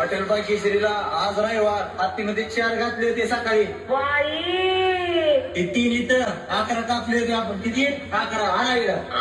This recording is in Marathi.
हॉटेल केसरीला आज रविवार. हत्तीमध्ये चार घातले होते सकाळी. बाई! ते तीन इथं अकरा कापले होते आपण. किती? अकरा. आणा इकडं.